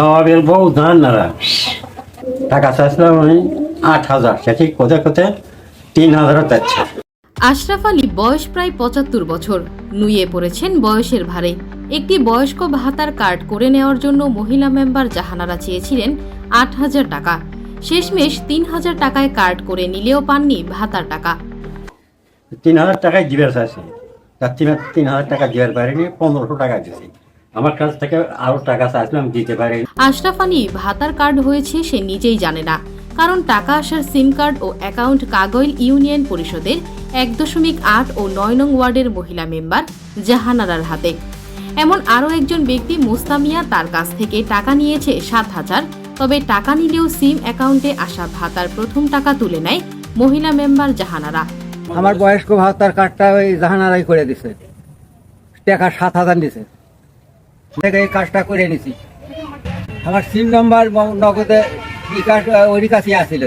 নবাবের বউ ধান নারা টাকা চাইছিলাম আমি? আট হাজার। সেটি কোথায় কোথায়? তিন হাজারও চাচ্ছে আশরাফ আলী বয়স প্রায় পঁচাত্তর বছর। নুয়ে পড়েছেন বয়সের ভারে। একটি বয়স্ক ভাতার কার্ড করে নেওয়ার জন্য মহিলা মেম্বার জাহানারা চেয়েছিলেন আট হাজার টাকা। শেষমেশ তিন হাজার টাকায় কার্ড করে নিলেও পাননি ভাতার টাকা। তিন হাজার টাকায় দিবার চাইছি। তিন হাজার টাকা দিবার পারিনি পনেরোশো টাকা দিয়েছি। আমার কাছ থেকে আরও টাকা চাইছিলাম দিতে পারিনি আশরাফ আলী ভাতার কার্ড হয়েছে সে নিজেই জানে না কারণ টাকা আসার সিম কার্ড ও অ্যাকাউন্ট কাগইল ইউনিয়ন পরিষদের এক দশমিক আট ও নয় নং ওয়ার্ডের মহিলা মেম্বার জাহানারার হাতে। এমন আরও একজন ব্যক্তি মুস্তামিয়া তার কাছ থেকে টাকা নিয়েছে সাত হাজার তবে টাকা নিলেও সিম অ্যাকাউন্টে আসা ভাতার প্রথম টাকা তুলে নেয় মহিলা মেম্বার জাহানারা। আমার বয়স্ক ভাতার কার্ডটা ওই জাহানারাই করে দিছে। টাকা সাত হাজার দিছে এই কাজটা করে নিছি আমার সিম নাম্বার নগদে বিকাশ ওরই কাছে আসছিল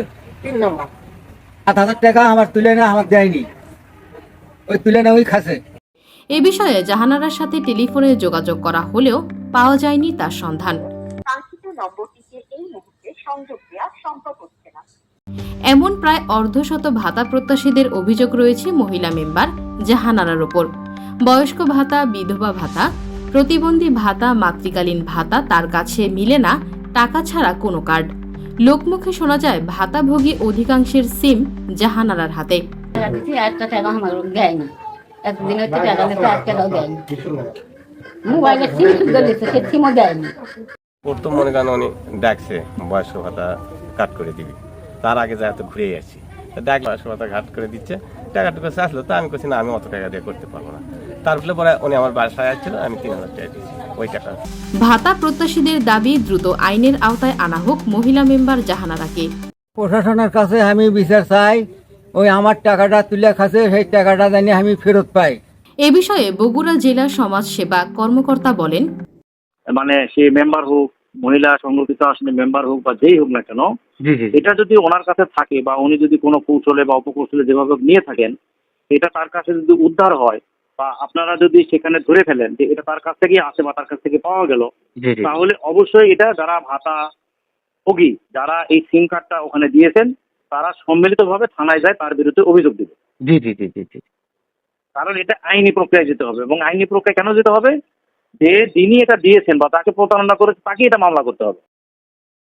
সাত হাজার টাকা আমার তুলে না আমাকে দেয়নি। ওই তুলে না ওই খাসে। এ বিষয়ে জাহানারার সাথে টেলিফোনে যোগাযোগ করা হলেও পাওয়া যায়নি তার সন্ধান। এমন প্রায় অর্ধশত ভাতা প্রত্যাশীদের অভিযোগ রয়েছে মহিলা মেম্বার জাহানারার ওপর। বয়স্ক ভাতা বিধবা ভাতা প্রতিবন্ধী ভাতা মাতৃকালীন ভাতা তার কাছে মিলে না টাকা ছাড়া কোনো কার্ড। লোকমুখে শোনা যায় ভাতাভোগী অধিকাংশের সিম জাহানারার হাতে। একটা টাকা আমার দেয় না। টাকা এক টাকাও দেয় মোবাইলে সিম সুবিধা সে সিমও দেয় প্রথম মনে করেন উনি ডাকছে বয়স্ক ভাতা কাট করে দিবি। তার আগে যা তো ঘুরে তা ডাক বয়স্ক ভাতা ঘাট করে দিচ্ছে টাকা টুকু আসলো তা আমি বলছি না আমি অত টাকা দিয়ে করতে পারব না। তারপরে পরে উনি আমার বাসায় আসছিল আমি তিন হাজার টাকা দিয়েছি ওই টাকা। ভাতা প্রত্যাশীদের দাবি দ্রুত আইনের আওতায় আনা হোক মহিলা মেম্বার জাহানারাকে। প্রশাসনের কাছে আমি বিচার চাই ওই আমার টাকাটা তুলে খাসে সেই টাকাটা জানি আমি ফেরত পাই। এ বিষয়ে বগুড়া জেলা সমাজ সেবা কর্মকর্তা বলেন মানে সে মেম্বার হোক মহিলা সংগঠিত আসনে মেম্বার হোক বা যেই হোক না কেন এটা যদি ওনার কাছে থাকে বা উনি যদি কোনো কৌশলে বা অপকৌশলে যেভাবে নিয়ে থাকেন এটা তার কাছে যদি উদ্ধার হয় বা আপনারা যদি সেখানে ধরে ফেলেন যে এটা তার কাছ থেকে আসে বা তার কাছ থেকে পাওয়া গেল তাহলে অবশ্যই এটা যারা ভাতা ভোগী যারা এই সিম কার্ডটা ওখানে দিয়েছেন তারা সম্মিলিতভাবে থানায় যায় তার বিরুদ্ধে অভিযোগ দেবে। জি জি জি জি জি। কারণ এটা আইনি প্রক্রিয়ায় যেতে হবে এবং আইনি প্রক্রিয়া কেন যেতে হবে? যে যিনি এটা দিয়েছেন বা তাকে প্রতারণা করেছে তাকে এটা মামলা করতে হবে।